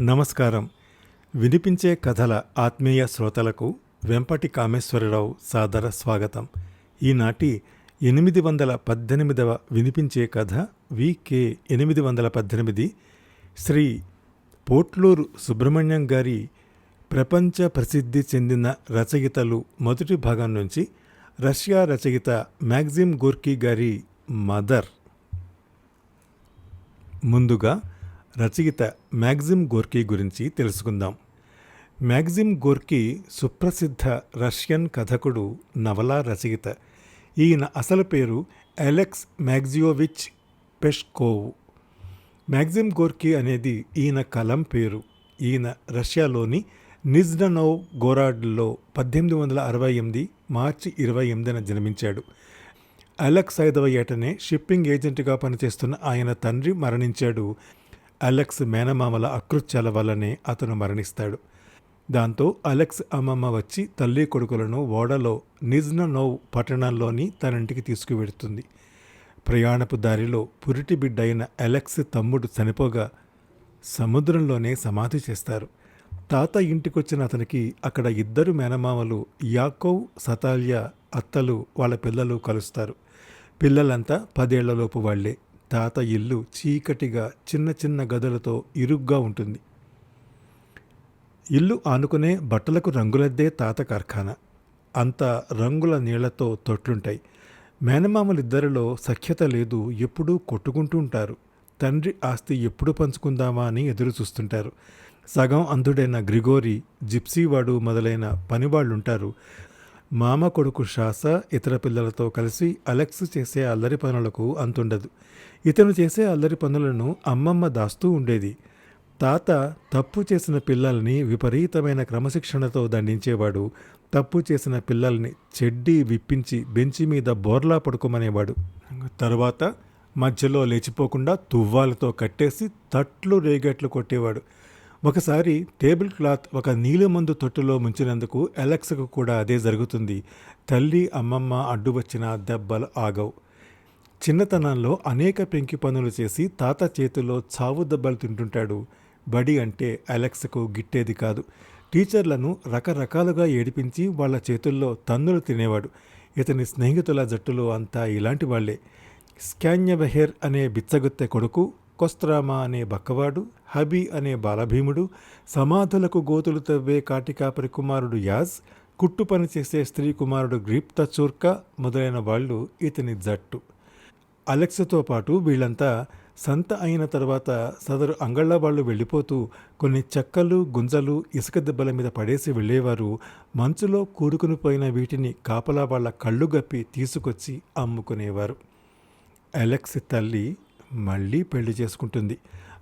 నమస్కారం. వినిపించే కథల ఆత్మీయ శ్రోతలకు వెంపటి కామేశ్వరరావు సాదర స్వాగతం. ఈనాటి ఎనిమిది వందల పద్దెనిమిదవ వినిపించే కథ వికే ఎనిమిది వందల పద్దెనిమిది. శ్రీ పోట్లూరు సుబ్రహ్మణ్యం గారి ప్రపంచ ప్రసిద్ధి చెందిన రచయితలు మొదటి భాగం నుంచి రష్యా రచయిత మ్యాగ్జిమ్ గోర్కీ గారి మదర్. ముందుగా రచయిత మ్యాగ్జిమ్ గోర్కీ గురించి తెలుసుకుందాం. మ్యాగ్జిమ్ గోర్కీ సుప్రసిద్ధ రష్యన్ కథకుడు నవలా రచయిత. ఈయన అసలు పేరు Alex Maximovich Peshkov. Maxim Gorky అనేది ఈయన కలం పేరు. ఈయన రష్యాలోని నిజ్డనోవ్ గోరాడ్లో పద్దెనిమిది వందల అరవై ఎనిమిది మార్చి ఇరవై ఎనిమిదిన జన్మించాడు. అలెక్స్ ఐదవ ఏటనే షిప్పింగ్ ఏజెంట్గా పనిచేస్తున్న ఆయన తండ్రి మరణించాడు. అలెక్స్ మేనమామల అకృత్యాల వల్లనే అతను మరణిస్తాడు. దాంతో అలెక్స్ అమ్మమ్మ వచ్చి తల్లి కొడుకులను ఓడలో నిజ్ననోవ్ పట్టణంలోని తన ఇంటికి తీసుకువెడుతుంది. ప్రయాణపు దారిలో పురిటి బిడ్డ అయిన అలెక్స్ తమ్ముడు చనిపోగా సముద్రంలోనే సమాధి చేస్తారు. తాత ఇంటికొచ్చిన అతనికి అక్కడ ఇద్దరు మేనమామలు యాకోవ్ సతాల్య అత్తలు వాళ్ళ పిల్లలు కలుస్తారు. పిల్లలంతా పదేళ్ళలోపు వాళ్ళే తాత ఇల్లు చీకటిగా చిన్న చిన్న గదులతో ఇరుగ్గా ఉంటుంది. ఇల్లు ఆనుకునే బట్టలకు రంగులద్దే తాత కార్ఖానా. అంత రంగుల నీళ్ళతో తొట్లుంటాయి. మేనమామలిద్దరిలో సఖ్యత లేదు ఎప్పుడూ కొట్టుకుంటూ ఉంటారు. తండ్రి ఆస్తి ఎప్పుడు పంచుకుందామా అని ఎదురు చూస్తుంటారు. సగం అంధుడైన గ్రిగోరి జిప్సీవాడు మొదలైన పనివాళ్ళుంటారు. మామ కొడుకు షాస ఇతర పిల్లలతో కలిసి అలెక్స్ చేసే అల్లరి పనులకు అంతుండదు. ఇతను చేసే అల్లరి పనులను అమ్మమ్మ దాస్తూ ఉండేది. తాత తప్పు చేసిన పిల్లల్ని విపరీతమైన క్రమశిక్షణతో దండించేవాడు. తప్పు చేసిన పిల్లల్ని చెడ్డి విప్పించి బెంచి మీద బోర్లా పడుకోమనేవాడు. తరువాత మధ్యలో లేచిపోకుండా తువ్వాలతో కట్టేసి తట్లు రేగట్లు కొట్టేవాడు. ఒకసారి టేబుల్ క్లాత్ ఒక నీలిమందు తొట్టులో ముంచినందుకు ఎలక్స్కు కూడా అదే జరుగుతుంది. తల్లి అమ్మమ్మ అడ్డు వచ్చిన దెబ్బలు ఆగవు. చిన్నతనంలో అనేక పెంకి పనులు చేసి తాత చేతిలో చావు దెబ్బలు తింటుంటాడు. బడి అంటే అలెక్స్కు గిట్టేది కాదు. టీచర్లను రకరకాలుగా ఏడిపించి వాళ్ళ చేతుల్లో తన్నులు తినేవాడు. ఇతని స్నేహితుల జట్టులో అంతా ఇలాంటి వాళ్ళే స్కాన్యబెహెర్ అనే బిచ్చగుత్తె కొడుకు కొస్త్రామా అనే బక్కవాడు హబీ అనే బాలభీముడు సమాధులకు గోతులు తవ్వే కాటికాపరి కుమారుడు యాజ్ కుట్టు పని చేసే స్త్రీ కుమారుడు గ్రీప్ తచూర్క మొదలైన వాళ్ళు ఇతని జట్టు. అలెక్స్తో పాటు వీళ్ళంతా సంత అయిన తర్వాత సదరు అంగళ్ళ వాళ్ళు వెళ్ళిపోతూ కొన్ని చెక్కలు గుంజలు ఇసుక దెబ్బల మీద పడేసి వెళ్ళేవారు. మంచులో కూరుకుని పోయిన వీటిని కాపలా వాళ్ళ కళ్ళు గప్పి తీసుకొచ్చి అమ్ముకునేవారు. అలెక్స్ తల్లి మళ్ళీ పెళ్ళి చేసుకుంటుంది.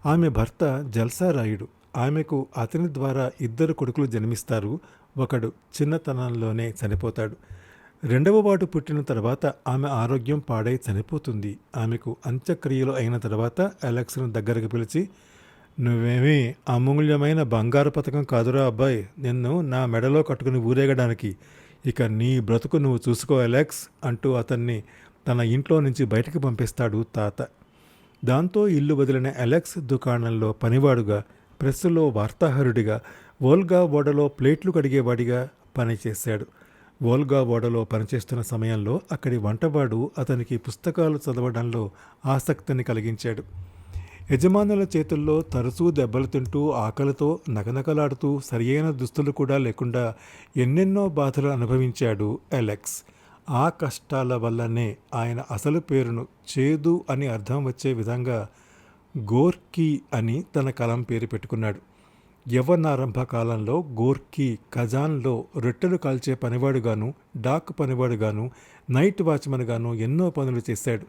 ఆమె భర్త జల్సారాయుడు ఆమెకు అతని ద్వారా ఇద్దరు కొడుకులు జన్మిస్తారు. ఒకడు చిన్నతనంలోనే చనిపోతాడు. రెండవ వాడు పుట్టిన తర్వాత ఆమె ఆరోగ్యం పాడై చనిపోతుంది. ఆమెకు అంత్యక్రియలు అయిన తర్వాత అలెక్స్ను దగ్గరకు పిలిచి నువ్వేమీ అమూల్యమైన బంగారు పథకం కాదురా అబ్బాయి. నిన్ను నా మెడలో కట్టుకుని ఊరేగడానికి ఇక నీ బ్రతుకు నువ్వు చూసుకో అలెక్స్ అంటూ అతన్ని తన ఇంట్లో నుంచి బయటకు పంపిస్తాడు తాత. దాంతో ఇల్లు వదిలిన అలెక్స్ దుకాణంలో పనివాడుగా ప్రెస్సులో వార్తాహరుడిగా వోల్గా ఓడలో ప్లేట్లు కడిగేవాడిగా పనిచేశాడు. వోల్గా ఓడలో పనిచేస్తున్న సమయంలో అక్కడి వంటవాడు అతనికి పుస్తకాలు చదవడంలో ఆసక్తిని కలిగించాడు. యజమానుల చేతుల్లో తరచూ దెబ్బలు తింటూ ఆకలితో నకనకలాడుతూ సరియైన దుస్తులు కూడా లేకుండా ఎన్నెన్నో బాధలు అనుభవించాడు అలెక్స్. ఆ కష్టాల వల్లనే ఆయన అసలు పేరును చేదు అని అర్థం వచ్చే విధంగా గోర్కీ అని తన కలం పేరు పెట్టుకున్నాడు. యవ్వనారంభ కాలంలో గోర్కీ ఖజాన్లో రొట్టెలు కాల్చే పనివాడుగాను డాక్ పనివాడుగాను నైట్ వాచ్మన్గాను ఎన్నో పనులు చేశాడు.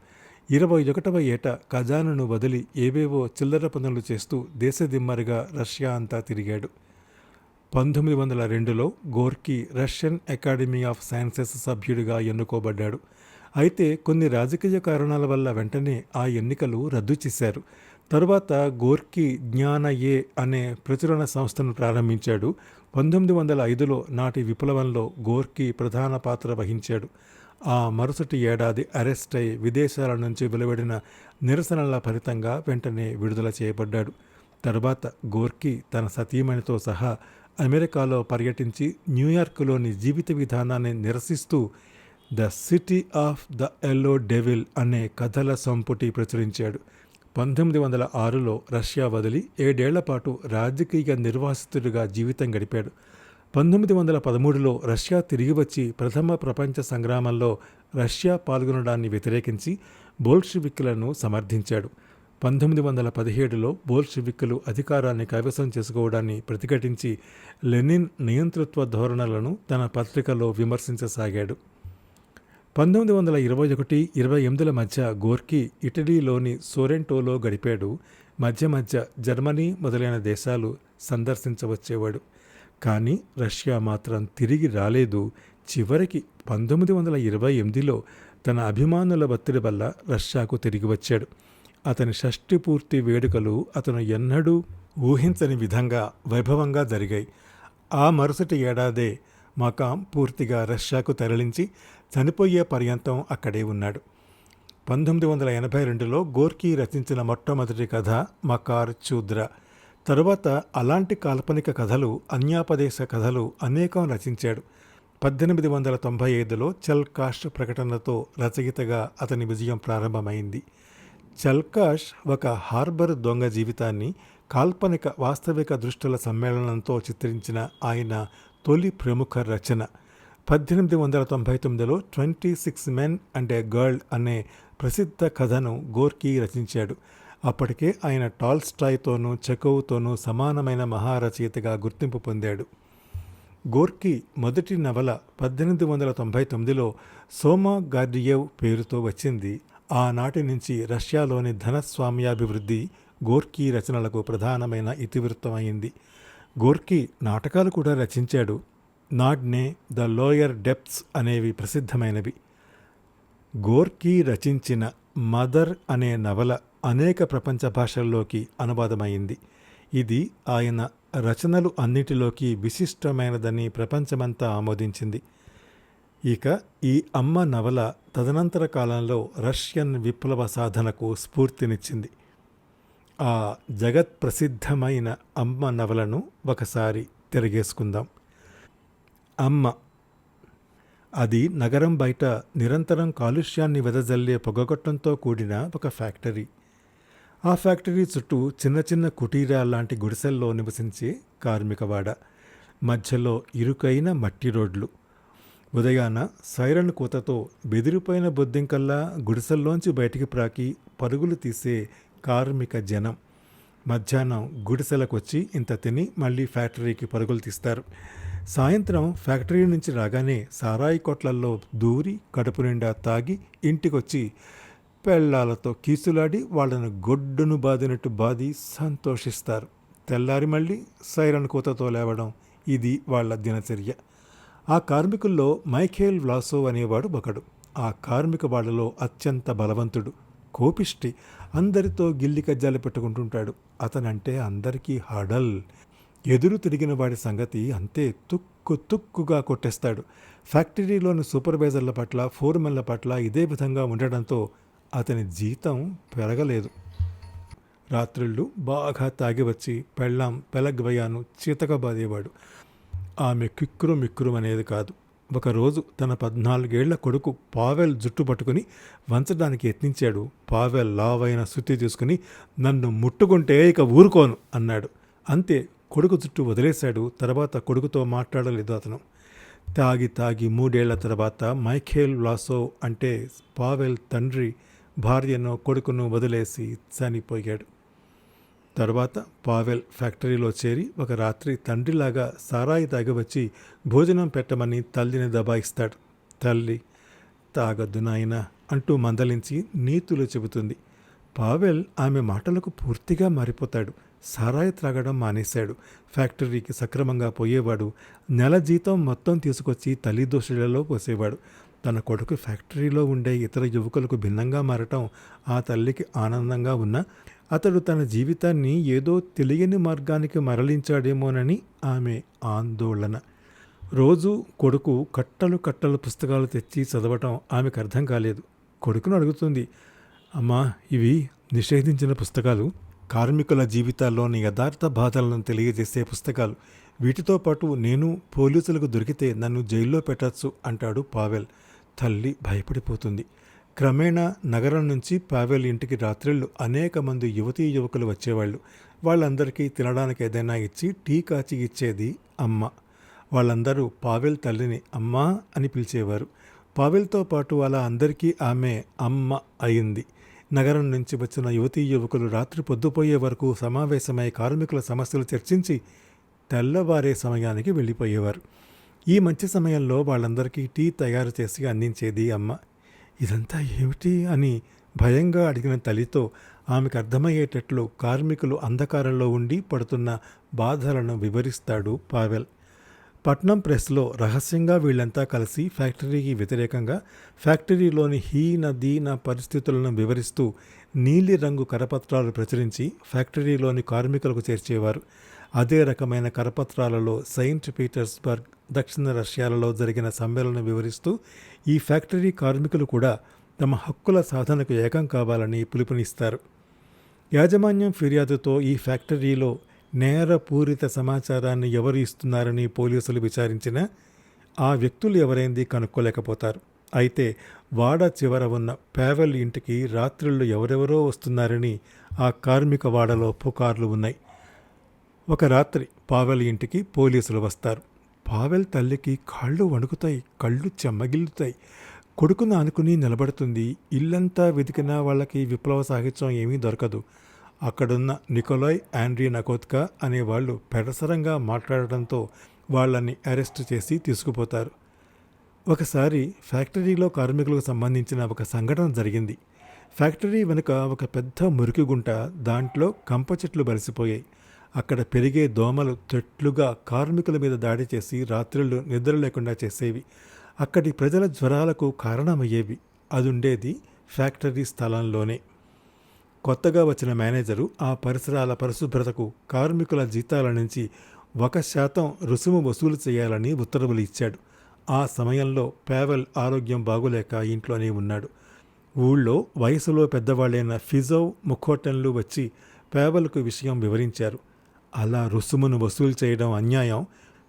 ఇరవై ఒకటవ ఏట ఖజానును వదిలి ఏవేవో చిల్లర పనులు చేస్తూ దేశదిమ్మరిగా రష్యా అంతా తిరిగాడు. పంతొమ్మిది వందల రెండులో Gorky Russian Academy of Sciences సభ్యుడిగా ఎన్నుకోబడ్డాడు. అయితే కొన్ని రాజకీయ కారణాల వల్ల వెంటనే ఆ ఎన్నికలు రద్దు చేశారు. తరువాత గోర్కీ జ్ఞాన ఏ అనే ప్రచురణ సంస్థను ప్రారంభించాడు. పంతొమ్మిది వందల ఐదులో నాటి విప్లవంలో గోర్కీ ప్రధాన పాత్ర వహించాడు. ఆ మరుసటి ఏడాది అరెస్ట్ అయి విదేశాల నుంచి వెలువడిన నిరసనల ఫలితంగా వెంటనే విడుదల చేయబడ్డాడు. తర్వాత గోర్కీ తన సతీమణితో సహా అమెరికాలో పర్యటించి న్యూయార్క్లోని జీవిత విధానాన్ని నిరసిస్తూ the City of the Yellow Devil అనే కథల సంపుటి ప్రచురించాడు. పంతొమ్మిది వందల ఆరులో రష్యా వదిలి ఏడేళ్ళ పాటు రాజకీయ నిర్వాసితుడిగా జీవితం గడిపాడు. పంతొమ్మిది వందల పదమూడులో రష్యా తిరిగి వచ్చి ప్రథమ ప్రపంచ సంగ్రామంలో రష్యా పాల్గొనడాన్ని వ్యతిరేకించి బోల్షివిక్లను సమర్థించాడు. పంతొమ్మిది వందల పదిహేడులో బోల్షివిక్కులు అధికారాన్ని కైవసం చేసుకోవడాన్ని ప్రతిఘటించి లెనిన్ నియంతృత్వ ధోరణులను తన పత్రికలో విమర్శించసాగాడు. పంతొమ్మిది వందల ఇరవై ఒకటి ఇరవై ఎనిమిదిల మధ్య గోర్కీ ఇటలీలోని సోరెంటోలో గడిపాడు. మధ్య మధ్య జర్మనీ మొదలైన దేశాలు సందర్శించవచ్చేవాడు. కానీ రష్యా మాత్రం తిరిగి రాలేదు. చివరికి పంతొమ్మిది వందల ఇరవై ఎనిమిదిలో తన అభిమానుల ఒత్తిడి వల్ల రష్యాకు తిరిగి వచ్చాడు. అతని షష్ఠి పూర్తి వేడుకలు అతను ఎన్నడూ ఊహించని విధంగా వైభవంగా జరిగాయి. ఆ మరుసటి ఏడాదే మకాం పూర్తిగా రష్యాకు తరలించి చనిపోయే పర్యంతం అక్కడే ఉన్నాడు. పంతొమ్మిది వందల ఎనభై రెండులో గోర్కీ రచించిన మొట్టమొదటి కథ మకార్ చూద్ర. తరువాత అలాంటి కాల్పనిక కథలు అన్యాపదేశ కథలు అనేకం రచించాడు. పద్దెనిమిది వందల తొంభై ఐదులో చల్కాష్ ప్రకటనతో రచయితగా అతని విజయం ప్రారంభమైంది. చల్కాష్ ఒక హార్బర్ దొంగ జీవితాన్ని కాల్పనిక వాస్తవిక దృష్టుల సమ్మేళనంతో చిత్రించిన ఆయన తొలి ప్రముఖ రచన. పద్దెనిమిది వందల తొంభై తొమ్మిదిలో Twenty Six Men and a Girl అనే ప్రసిద్ధ కథను గోర్కీ రచించాడు. అప్పటికే ఆయన టాల్స్టాయ్తోనూ చెకోవ్తోనూ సమానమైన మహారచయితగా గుర్తింపు పొందాడు. గోర్కీ మొదటి నవల పద్దెనిమిది వందల తొంభై తొమ్మిదిలో సోమా గార్డియేవ్ పేరుతో వచ్చింది. ఆనాటి నుంచి రష్యాలోని ధనస్వామ్యాభివృద్ధి గోర్కీ రచనలకు ప్రధానమైన ఇతివృత్తమైంది. గోర్కీ నాటకాలు కూడా రచించాడు. నాడ్నే ద లోయర్ డెప్త్స్ అనేవి ప్రసిద్ధమైనవి. గోర్కీ రచించిన మదర్ అనే నవల అనేక ప్రపంచ భాషల్లోకి అనువాదమైంది. ఇది ఆయన రచనలు అన్నిటిలోకి విశిష్టమైనదని ప్రపంచమంతా ఆమోదించింది. ఇక ఈ అమ్మ నవల తదనంతర కాలంలో రష్యన్ విప్లవ సాధనకు స్ఫూర్తినిచ్చింది. ఆ జగత్ ప్రసిద్ధమైన అమ్మ నవలను ఒకసారి తిరగేసుకుందాం. అమ్మ. అది నగరం బయట నిరంతరం కాలుష్యాన్ని వెదజల్లే పొగగొట్టంతో కూడిన ఒక ఫ్యాక్టరీ. ఆ ఫ్యాక్టరీ చుట్టూ చిన్న చిన్న కుటీరాల్లాంటి గుడిసెల్లో నివసించే కార్మికవాడ మధ్యలో ఇరుకైన మట్టి రోడ్లు. ఉదయాన సైరన్ కూతతో బెదిరిపోయిన బొద్దింకల్లా గుడిసెల్లోంచి బయటికి ప్రాకి పరుగులు తీసే కార్మిక జనం. మధ్యాహ్నం గుడిసెలకొచ్చి ఇంత తిని మళ్ళీ ఫ్యాక్టరీకి పరుగులు తీస్తారు. సాయంత్రం ఫ్యాక్టరీ నుంచి రాగానే సారాయి కొట్లల్లో దూరి కడుపు నిండా తాగి ఇంటికొచ్చి పెళ్ళాలతో కీసులాడి వాళ్ళను గొడ్డును బాదినట్టు బాది సంతోషిస్తారు. తెల్లారి మళ్ళీ సైరన్ కూతతో లేవడం ఇది వాళ్ళ దినచర్య. ఆ కార్మికుల్లో మైఖేల్ వ్లాసో అనేవాడు ఒకడు. ఆ కార్మిక వాళ్ళలో అత్యంత బలవంతుడు కోపిష్టి అందరితో గిల్లి కజ్జాలు పెట్టుకుంటుంటాడు. అతనంటే అందరికీ హడల్. ఎదురు తిరిగిన వాడి సంగతి అంతే తుక్కు తుక్కుగా కొట్టేస్తాడు. ఫ్యాక్టరీలోని సూపర్వైజర్ల పట్ల ఫోర్మెన్ల పట్ల ఇదే విధంగా ఉండడంతో అతని జీతం పెరగలేదు. రాత్రిళ్ళు బాగా తాగి వచ్చి పెళ్ళాం పెలగ్వయాను చీతక బాధేవాడు. ఆమె కిక్కురు మిక్కురు అనేది కాదు. ఒకరోజు తన పద్నాలుగేళ్ళ కొడుకు పావెల్ జుట్టు పట్టుకుని వంచడానికి యత్నించాడు. పావెల్ లావైన శుద్ధి తీసుకుని నన్ను ముట్టుకుంటే ఇక ఊరుకోను అన్నాడు. అంతే కొడుకు జుట్టు వదిలేశాడు. తర్వాత కొడుకుతో మాట్లాడలేదు అతను. తాగి తాగి మూడేళ్ళ తర్వాత మైఖేల్ వ్లాసో అంటే పావెల్ తండ్రి భార్యను కొడుకును వదిలేసి చనిపోయాడు. తర్వాత పావెల్ ఫ్యాక్టరీలో చేరి ఒక రాత్రి తండ్రిలాగా సారాయి తాగి వచ్చి భోజనం పెట్టమని తల్లిని దబాయిస్తాడు. తల్లి తాగద్దు నాయన అంటూ మందలించి నీతులు చెబుతుంది. పావెల్ ఆమె మాటలకు పూర్తిగా మారిపోతాడు. సారాయి త్రాగడం మానేశాడు. ఫ్యాక్టరీకి సక్రమంగా పోయేవాడు నెల జీతం మొత్తం తీసుకొచ్చి తల్లి దోషులలో పోసేవాడు. తన కొడుకు ఫ్యాక్టరీలో ఉండే ఇతర యువకులకు భిన్నంగా మారటం ఆ తల్లికి ఆనందంగా ఉన్న అతడు తన జీవితాన్ని ఏదో తెలియని మార్గానికి మరలించాడేమోనని ఆమె ఆందోళన. రోజు కొడుకు కట్టలు కట్టలు పుస్తకాలు తెచ్చి చదవటం ఆమెకు అర్థం కాలేదు. కొడుకును అడుగుతుంది అమ్మా ఇవి నిషేధించిన పుస్తకాలు? కార్మికుల జీవితాల్లోని యథార్థ బాధలను తెలియజేసే పుస్తకాలు. వీటితో పాటు నేను పోలీసులకు దొరికితే నన్ను జైల్లో పెట్టచ్చు అంటాడు పావెల్. తల్లి భయపడిపోతుంది. క్రమేణా నగరం నుంచి పావెల్ ఇంటికి రాత్రిళ్ళు అనేక మంది యువతీ యువకులు వచ్చేవాళ్ళు. వాళ్ళందరికీ తినడానికి ఏదైనా ఇచ్చి టీ కాచి ఇచ్చేది అమ్మ. వాళ్ళందరూ పావెల్ తల్లిని అమ్మా అని పిలిచేవారు. పావెల్తో పాటు అలా అందరికీ ఆమె అమ్మ అయింది. నగరం నుంచి వచ్చిన యువతీ యువకులు రాత్రి పొద్దుపోయే వరకు సమావేశమై కార్మికుల సమస్యలు చర్చించి తెల్లవారే సమయానికి వెళ్ళిపోయేవారు. ఈ మంచి సమయంలో వాళ్ళందరికీ టీ తయారు చేసి అందించేది అమ్మ. ఇదంతా ఏమిటి? అని భయంగా అడిగిన తల్లితో ఆమెకు అర్థమయ్యేటట్లు కార్మికులు అంధకారంలో ఉండి పడుతున్న బాధలను వివరిస్తాడు పావెల్. పట్నం ప్రెస్లో రహస్యంగా వీళ్ళంతా కలిసి ఫ్యాక్టరీకి వ్యతిరేకంగా ఫ్యాక్టరీలోని హీన దీన పరిస్థితులను వివరిస్తూ నీలి రంగు కరపత్రాలు ప్రచురించి ఫ్యాక్టరీలోని కార్మికులకు చేర్చేవారు. అదే రకమైన కరపత్రాలలో సెయింట్ పీటర్స్బర్గ్ దక్షిణ రష్యాలలో జరిగిన సమ్మేళనం వివరిస్తూ ఈ ఫ్యాక్టరీ కార్మికులు కూడా తమ హక్కుల సాధనకు ఏకం కావాలని పిలుపునిస్తారు. యాజమాన్యం ఫిర్యాదుతో ఈ ఫ్యాక్టరీలో నేరపూరిత సమాచారాన్ని ఎవరు ఇస్తున్నారని పోలీసులు విచారించినా ఆ వ్యక్తులు ఎవరైంది కనుక్కోలేకపోతారు. అయితే వాడ చివర ఉన్న పేవెల్ ఇంటికి రాత్రుళ్ళు ఎవరెవరో వస్తున్నారని ఆ కార్మిక వాడలో పుకార్లు ఉన్నాయి. ఒక రాత్రి పావెల్ ఇంటికి పోలీసులు వస్తారు. పావెల్ తల్లికి కాళ్ళు వణుకుతాయి కళ్ళు చెమ్మగిల్లుతాయి కొడుకును అనుకుని నిలబడుతుంది. ఇల్లంతా వెతికినా వాళ్ళకి విప్లవ సాహిత్యం ఏమీ దొరకదు. అక్కడున్న నికోలాయ్ ఆండ్రీ నకోత్కా అనేవాళ్ళు పెడసరంగా మాట్లాడటంతో వాళ్ళని అరెస్ట్ చేసి తీసుకుపోతారు. ఒకసారి ఫ్యాక్టరీలో కార్మికులకు సంబంధించిన ఒక సంఘటన జరిగింది. ఫ్యాక్టరీ వెనుక ఒక పెద్ద మురికి గుంట దాంట్లో కంప చెట్లు బలిసిపోయాయి. అక్కడ పెరిగే దోమలు చెట్లుగా కార్మికుల మీద దాడి చేసి రాత్రులు నిద్ర లేకుండా చేసేవి. అక్కడి ప్రజల జ్వరాలకు కారణమయ్యేవి. అది ఉండేది ఫ్యాక్టరీ స్థలంలోనే. కొత్తగా వచ్చిన మేనేజరు ఆ పరిసరాల పరిశుభ్రతకు కార్మికుల జీతాల నుంచి ఒక శాతం రుసుము వసూలు చేయాలని ఉత్తర్వులు ఇచ్చాడు. ఆ సమయంలో పేవెల్ ఆరోగ్యం బాగులేక ఇంట్లోనే ఉన్నాడు. ఊళ్ళో వయసులో పెద్దవాళ్ళైన ఫిజో ముఖోటన్లు వచ్చి పేవల్కు విషయం వివరించారు. అలా రుసుమును వసూలు చేయడం అన్యాయం.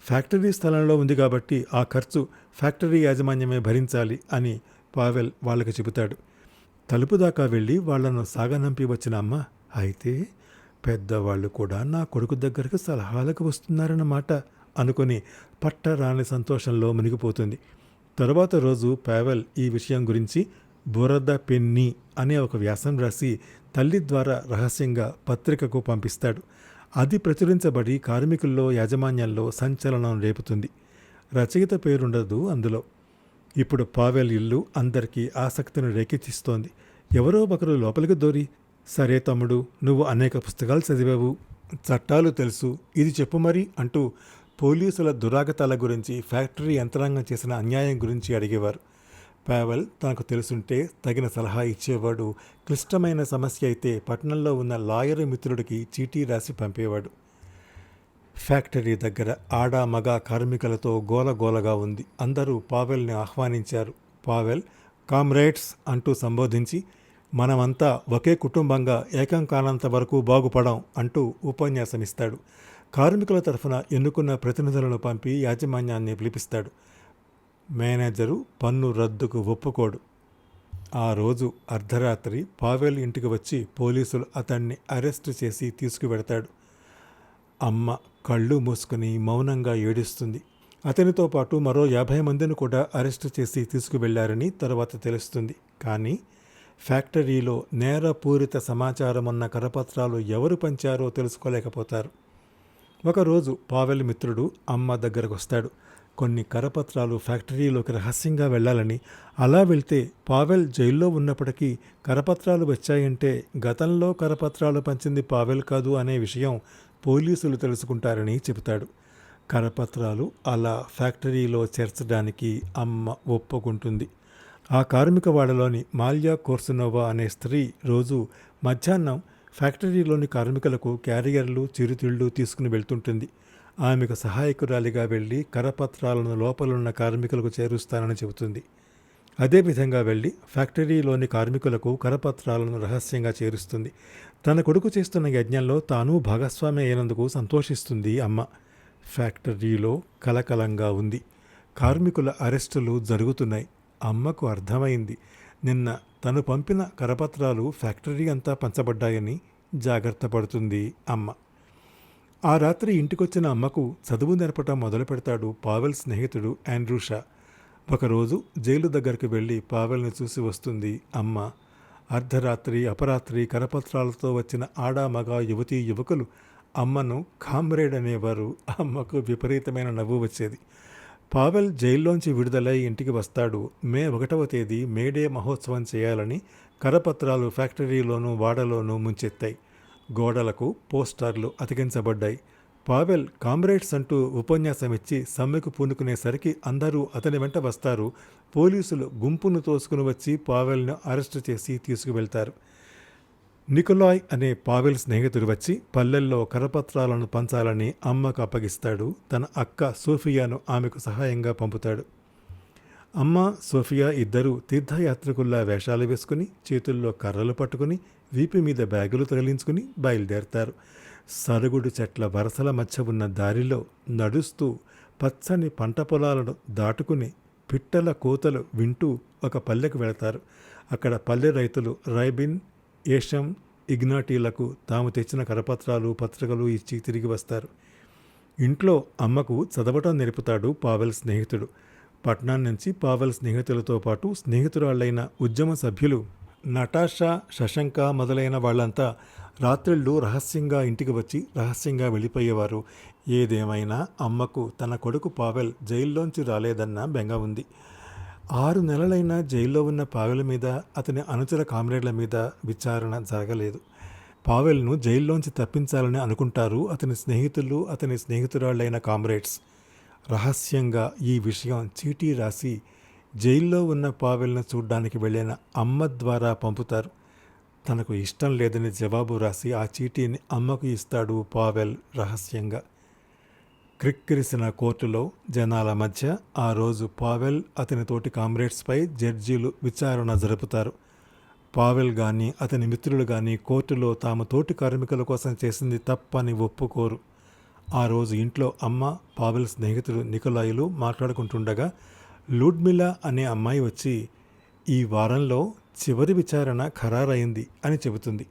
ఫ్యాక్టరీ స్థలంలో ఉంది కాబట్టి ఆ ఖర్చు ఫ్యాక్టరీ యాజమాన్యమే భరించాలి అని పావెల్ వాళ్ళకి చెబుతాడు. తలుపు దాకా వెళ్ళి వాళ్ళను సాగనంపి వచ్చిన అమ్మ అయితే పెద్దవాళ్ళు కూడా నా కొడుకు దగ్గరకు సలహాలకు వస్తున్నారన్నమాట అనుకుని పట్టరాని సంతోషంలో మునిగిపోతుంది. తరువాత రోజు పావెల్ ఈ విషయం గురించి బురద పెన్ని అనే ఒక వ్యాసం రాసి తల్లి ద్వారా రహస్యంగా పత్రికకు పంపిస్తాడు. అది ప్రచురించబడి కార్మికుల్లో యాజమాన్యంలో సంచలనం రేపుతుంది. రచయిత పేరుండదు అందులో. ఇప్పుడు పావెల్ ఇల్లు అందరికీ ఆసక్తిని రేకెత్తిస్తోంది. ఎవరో ఒకరు లోపలికి దోరి సరే తమ్ముడు నువ్వు అనేక పుస్తకాలు చదివావు చట్టాలు తెలుసు ఇది చెప్పు మరి అంటూ పోలీసుల దురాగతాల గురించి ఫ్యాక్టరీ యంత్రాంగం చేసిన అన్యాయం గురించి అడిగేవారు. పావెల్ తనకు తెలుసుంటే తగిన సలహా ఇచ్చేవాడు క్లిష్టమైన సమస్య అయితే పట్టణంలో ఉన్న లాయర్ మిత్రుడికి చీటీ రాసి పంపేవాడు. ఫ్యాక్టరీ దగ్గర ఆడ మగ కార్మికులతో గోలగోలగా ఉంది. అందరూ పావెల్ని ఆహ్వానించారు. పావెల్ కామ్రేడ్స్ అంటూ సంబోధించి మనమంతా ఒకే కుటుంబంగా ఏకం కానంత వరకు బాగుపడం అంటూ ఉపన్యాసమిస్తాడు. కార్మికుల తరఫున ఎన్నుకున్న ప్రతినిధులను పంపి యాజమాన్యాన్ని పిలిపిస్తాడు. మేనేజరు పన్ను రద్దుకు ఒప్పుకోడు. ఆ రోజు అర్ధరాత్రి పావెల్ ఇంటికి వచ్చి పోలీసులు అతన్ని అరెస్టు చేసి తీసుకువెడతాడు. అమ్మ కళ్ళు మూసుకుని మౌనంగా ఏడుస్తుంది. అతనితో పాటు మరో యాభై మందిని కూడా అరెస్టు చేసి తీసుకువెళ్ళారని తర్వాత తెలుస్తుంది. కానీ ఫ్యాక్టరీలో నేరపూరిత సమాచారం ఉన్న కరపత్రాలు ఎవరు పంచారో తెలుసుకోలేకపోతారు. ఒకరోజు పావెల్ మిత్రుడు అమ్మ దగ్గరకు వస్తాడు కొన్ని కరపత్రాలు ఫ్యాక్టరీలోకి రహస్యంగా వెళ్ళాలని అలా వెళ్తే పావెల్ జైల్లో ఉన్నప్పటికీ కరపత్రాలు వచ్చాయంటే గతంలో కరపత్రాలు పంచింది పావెల్ కాదు అనే విషయం పోలీసులు తెలుసుకుంటారని చెబుతాడు. కరపత్రాలు అలా ఫ్యాక్టరీలో చేర్చడానికి అమ్మ ఒప్పుకుంటుంది. ఆ కార్మిక వాడలోని మాల్యా కోర్సునోవా అనే స్త్రీ రోజు మధ్యాహ్నం ఫ్యాక్టరీలోని కార్మికులకు క్యారియర్లు చిరుతిళ్ళు తీసుకుని వెళ్తుంటుంది. ఆమెకు సహాయకురాలిగా వెళ్ళి కరపత్రాలను లోపలున్న కార్మికులకు చేరుస్తానని చెబుతుంది. అదేవిధంగా వెళ్ళి ఫ్యాక్టరీలోని కార్మికులకు కరపత్రాలను రహస్యంగా చేరుస్తుంది. తన కొడుకు చేస్తున్న యజ్ఞంలో తాను భాగస్వామి అయినందుకు సంతోషిస్తుంది అమ్మ. ఫ్యాక్టరీలో కలకలంగా ఉంది. కార్మికుల అరెస్టులు జరుగుతున్నాయి. అమ్మకు అర్థమైంది. నిన్న తను పంపిన కరపత్రాలు ఫ్యాక్టరీ అంతా పంచబడ్డాయని జాగ్రత్త పడుతుంది అమ్మ. ఆ రాత్రి ఇంటికొచ్చిన అమ్మకు చదువు నేర్పటం మొదలు పెడతాడు పావెల్ స్నేహితుడు ఆండ్రూషా. ఒకరోజు జైలు దగ్గరికి వెళ్ళి పావెల్ని చూసి వస్తుంది అమ్మ. అర్ధరాత్రి అపరాత్రి కరపత్రాలతో వచ్చిన ఆడ మగ యువతీ యువకులు అమ్మను కామ్రేడ్ అనేవారు అమ్మకు విపరీతమైన నవ్వు వచ్చేది. పావెల్ జైల్లోంచి విడుదలై ఇంటికి వస్తాడు. మే ఒకటవ తేదీ మేడే మహోత్సవం చేయాలని కరపత్రాలు ఫ్యాక్టరీలోనూ వాడలోనూ ముంచెత్తాయి. గోడలకు పోస్టర్లు అతికించబడ్డాయి. పావెల్ కామ్రేడ్స్ అంటూ ఉపన్యాసం ఇచ్చి సమ్మెకు పూనుకునేసరికి అందరూ అతని వెంట వస్తారు. పోలీసులు గుంపును తోసుకుని వచ్చి పావెల్ను అరెస్టు చేసి తీసుకువెళ్తారు. నికోలాయ్ అనే పావెల్ స్నేహితుడు వచ్చి పల్లెల్లో కరపత్రాలను పంచాలని అమ్మకు అప్పగిస్తాడు. తన అక్క సోఫియాను ఆమెకు సహాయంగా పంపుతాడు. అమ్మ సోఫియా ఇద్దరూ తీర్థయాత్రికుల్లా వేషాలు వేసుకుని చేతుల్లో కర్రలు పట్టుకుని వీపు మీద బ్యాగులు తగిలించుకుని బయలుదేరతారు. సరుగుడు చెట్ల వరసల మధ్య ఉన్న దారిలో నడుస్తూ పచ్చని పంట పొలాలను దాటుకుని పిట్టల కోతలు వింటూ ఒక పల్లెకు వెళతారు. అక్కడ పల్లె రైతులు రైబిన్ ఏషం ఇగ్నాటీలకు తాము తెచ్చిన కరపత్రాలు పత్రికలు ఇచ్చి తిరిగి వస్తారు. ఇంట్లో అమ్మకు చదవటం నేర్పుతాడు పావెల్ స్నేహితుడు. పట్నం నుంచి పావెల్ స్నేహితులతో పాటు స్నేహితురాళ్ళైన ఉద్యమ సభ్యులు నటాషా శశంక మొదలైన వాళ్ళంతా రాత్రిళ్ళు రహస్యంగా ఇంటికి వచ్చి రహస్యంగా వెళ్ళిపోయేవారు. ఏదేమైనా అమ్మకు తన కొడుకు పావెల్ జైల్లోంచి రాలేదన్న బెంగ ఉంది. ఆరు నెలలైన జైల్లో ఉన్న పావెల మీద అతని అనుచర కామ్రేడ్ల మీద విచారణ జరగలేదు. పావెల్ను జైల్లోంచి తప్పించాలని అనుకుంటారు అతని స్నేహితులు అతని స్నేహితురాళ్ళైన కామ్రేడ్స్. రహస్యంగా ఈ విషయం చీటీ రాసి జైల్లో ఉన్న పావెల్ను చూడ్డానికి వెళ్ళిన అమ్మ ద్వారా పంపుతారు. తనకు ఇష్టం లేదని జవాబు రాసి ఆ చీటీని అమ్మకు ఇస్తాడు పావెల్ రహస్యంగా. క్రిక్కిరిసిన కోర్టులో జనాల మధ్య ఆ రోజు పావెల్ అతని తోటి కామ్రేడ్స్పై జడ్జీలు విచారణ జరుపుతారు. పావెల్ కానీ అతని మిత్రులు కానీ కోర్టులో తాము తోటి కార్మికుల కోసం చేసింది తప్పని ఒప్పుకోరు. ఆ రోజు ఇంట్లో అమ్మ పావెల్ స్నేహితుడు నికోలాయిలు మాట్లాడుకుంటుండగా లూడ్మిలా అనే అమ్మాయి వచ్చి ఈ వారంలో చివరి విచారణ ఖరారైంది అని చెబుతుంది.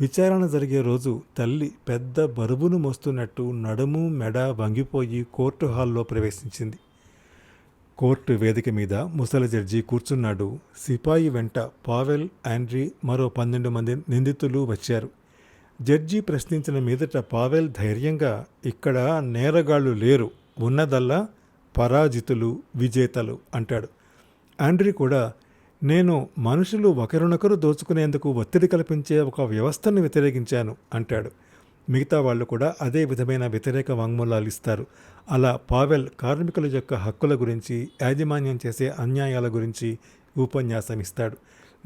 విచారణ జరిగే రోజు తల్లి పెద్ద బరువును మోస్తున్నట్టు నడుము మెడ వంగిపోయి కోర్టు హాల్లో ప్రవేశించింది. కోర్టు వేదిక మీద ముసలి జడ్జి కూర్చున్నాడు. సిపాయి వెంట పావెల్ ఆండ్రీ మరో పన్నెండు మంది నిందితులు వచ్చారు. జడ్జి ప్రశ్నించిన మీదట పావెల్ ధైర్యంగా ఇక్కడ నేరగాళ్ళు లేరు ఉన్నదల్లా పరాజితులు విజేతలు అంటాడు. ఆండ్రీ కూడా నేను మనుషులు ఒకరినొకరు దోచుకునేందుకు ఒత్తిడి కల్పించే ఒక వ్యవస్థను వ్యతిరేకించాను అంటాడు. మిగతా వాళ్ళు కూడా అదే విధమైన వ్యతిరేక వాంగ్మూలాలు ఇస్తారు. అలా పావెల్ కార్మికుల యొక్క హక్కుల గురించి యాజమాన్యం చేసే అన్యాయాల గురించి ఉపన్యాసం ఇస్తాడు.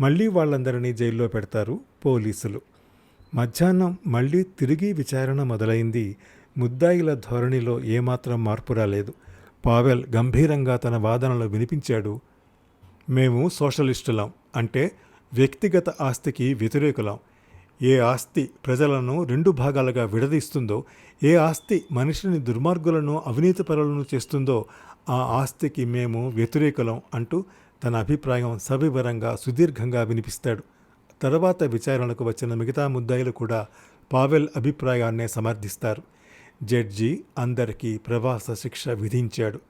మళ్ళీ వాళ్ళందరినీ జైల్లో పెడతారు పోలీసులు. మధ్యాహ్నం మళ్ళీ తిరిగి విచారణ మొదలైంది. ముద్దాయిల ధోరణిలో ఏమాత్రం మార్పు రాలేదు. పావెల్ గంభీరంగా తన వాదనలు వినిపించాడు. మేము సోషలిస్టులం అంటే వ్యక్తిగత ఆస్తికి వ్యతిరేకులం. ఏ ఆస్తి ప్రజలను రెండు భాగాలుగా విడదీస్తుందో ఏ ఆస్తి మనిషిని దుర్మార్గులను అవినీతిపరులను చేస్తుందో ఆ ఆస్తికి మేము వ్యతిరేకులం అంటూ తన అభిప్రాయం సవివరంగా సుదీర్ఘంగా వినిపిస్తాడు. తర్వాత విచారణకు వచ్చిన మిగతా ముద్దాయిలు కూడా పావెల్ అభిప్రాయాన్నే సమర్థిస్తారు. జడ్జి అందరికీ ప్రవాస శిక్ష విధించాడు.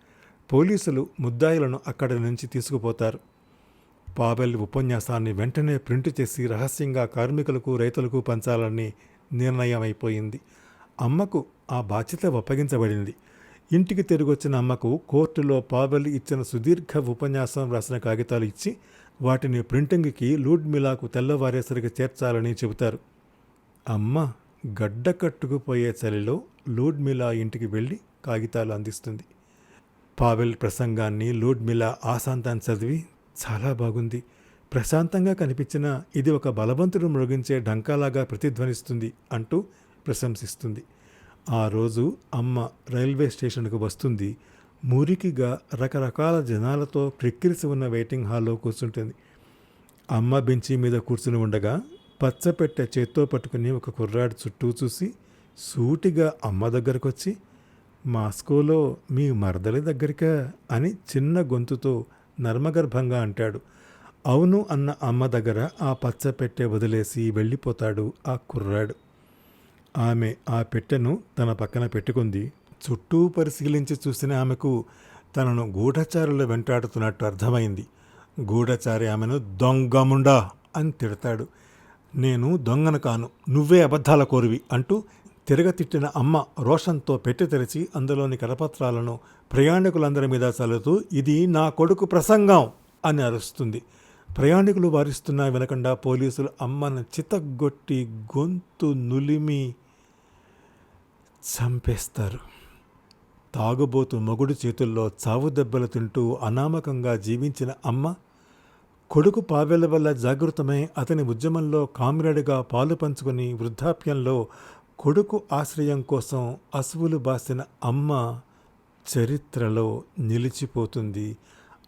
పోలీసులు ముద్దాయిలను అక్కడి నుంచి తీసుకుపోతారు. పావెల్ ఉపన్యాసాన్ని వెంటనే ప్రింట్ చేసి రహస్యంగా కార్మికులకు రైతులకు పంచాలని నిర్ణయమైపోయింది. అమ్మకు ఆ బాధ్యత అప్పగించబడింది ఇంటికి తిరిగొచ్చిన అమ్మకు కోర్టులో పావెల్ ఇచ్చిన సుదీర్ఘ ఉపన్యాసం రాసిన కాగితాలు ఇచ్చి వాటిని ప్రింటింగ్కి లూడ్ మిలాకు తెల్లవారేసరికి చేర్చాలని చెబుతారు. అమ్మ గడ్డ కట్టుకుపోయే చలిలో లూడ్ మిలా ఇంటికి వెళ్ళి కాగితాలు అందిస్తుంది. పావెల్ ప్రసంగాన్ని లూడ్మిలా ఆశాంతాన్ని చదివి చాలా బాగుంది. ప్రశాంతంగా కనిపించిన ఇది ఒక బలవంతుడు మృగించే ఢంకాలాగా ప్రతిధ్వనిస్తుంది అంటూ ప్రశంసిస్తుంది. ఆ రోజు అమ్మ రైల్వే స్టేషన్కు వస్తుంది. మురికిగా రకరకాల జనాలతో క్రిక్కిరిసి ఉన్న వెయిటింగ్ హాల్లో కూర్చుంటుంది. అమ్మ బెంచి మీద కూర్చుని ఉండగా పచ్చపెట్టె చేత్తో పట్టుకుని ఒక కుర్రాడు చుట్టూ చూసి సూటిగా అమ్మ దగ్గరకు వచ్చి మాస్కోలో మీ మరదలి దగ్గరికా అని చిన్న గొంతుతో నర్మగర్భంగా అంటాడు. అవును అన్న అమ్మ దగ్గర ఆ పచ్చ పెట్టె వదిలేసి వెళ్ళిపోతాడు ఆ కుర్రాడు. ఆమె ఆ పెట్టెను తన పక్కన పెట్టుకుంది. చుట్టూ పరిశీలించి చూసిన ఆమెకు తనను గూఢచారులు వెంటాడుతున్నట్టు అర్థమైంది. గూఢచారి ఆమెను దొంగముండా అని తిడతాడు. నేను దొంగను కాను నువ్వే అబద్ధాల కోరివి అంటూ తిరగతిట్టిన అమ్మ రోషంతో పెట్టి తెరిచి అందులోని కరపత్రాలను ప్రయాణికులందరి మీద చల్లుతూ ఇది నా కొడుకు ప్రసంగం అని అరుస్తుంది. ప్రయాణికులు వారిస్తున్నా వినకుండా పోలీసులు అమ్మను చితగ్గొట్టి గొంతు నులిమి చంపేస్తారు. తాగుబోతు మొగుడు చేతుల్లో చావు దెబ్బలు తింటూ అనామకంగా జీవించిన అమ్మ కొడుకు పావెల వల్ల జాగృతమై అతని ఉద్యమంలో కామ్రేడ్గా పాలు పంచుకుని వృద్ధాప్యంలో కొడుకు ఆశ్రయం కోసం అసువులు బాసిన అమ్మ చరిత్రలో నిలిచిపోతుంది.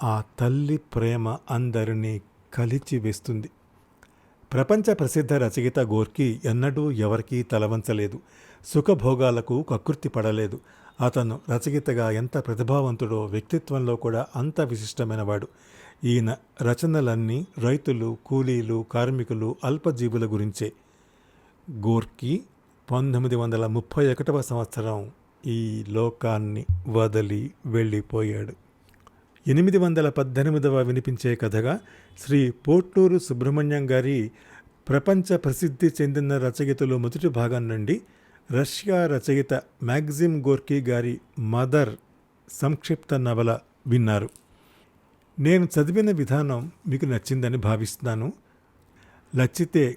ఆ తల్లి ప్రేమ అందరినీ కలిచివేస్తుంది ప్రపంచ ప్రసిద్ధ రచయిత గోర్కి ఎన్నడూ ఎవరికీ తలవంచలేదు. సుఖభోగాలకు కకృతి పడలేదు. అతను రచయితగా ఎంత ప్రతిభావంతుడో వ్యక్తిత్వంలో కూడా అంత విశిష్టమైనవాడు. ఈయన రచనలన్నీ రైతులు కూలీలు కార్మికులు అల్పజీవుల గురించే. గోర్కి పంతొమ్మిది వందల ముప్పై ఒకటవ సంవత్సరం ఈ లోకాన్ని వదిలి వెళ్ళిపోయాడు. ఎనిమిది వందల పద్దెనిమిదవ వినిపించే కథగా శ్రీ పోట్లూరు సుబ్రహ్మణ్యం గారి ప్రపంచ ప్రసిద్ధి చెందిన రచయితలు మొదటి భాగం నుండి రష్యా రచయిత మ్యాగ్జిమ్ గోర్కీ గారి మదర్ సంక్షిప్త నవల విన్నారు. నేను చదివిన విధానం మీకు నచ్చిందని భావిస్తున్నాను. నచ్చితే